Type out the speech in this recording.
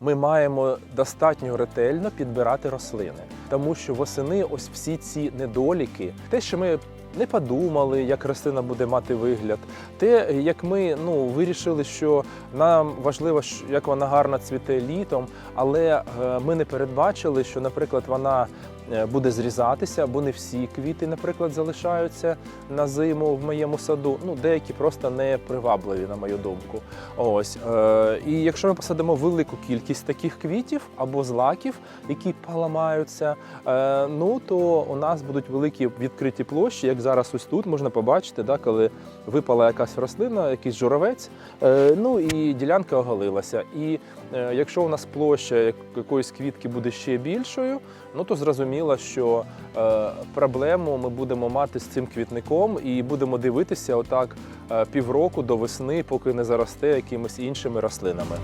ми маємо достатньо ретельно підбирати рослини, тому що восени ось всі ці недоліки, те, що ми не подумали, як рослина буде мати вигляд, те, як ми ну вирішили, що нам важливо, як вона гарно цвіте літом, але е, ми не передбачили, що, наприклад, вона е, буде зрізатися, бо не всі квіти, наприклад, залишаються на зиму в моєму саду. Ну, деякі просто не привабливі, на мою думку. Ось е, і якщо ми посадимо велику кількість таких квітів або злаків, які поламаються, ну то у нас будуть великі відкриті площі, як зараз ось тут можна побачити, да, коли випала якась рослина, якийсь журавець, е, ну і ділянка оголилася. І е, якщо у нас площа якоїсь квітки буде ще більшою, ну то зрозуміло, що е, проблему ми будемо мати з цим квітником і будемо дивитися отак півроку до весни, поки не заросте якимись іншими рослинами.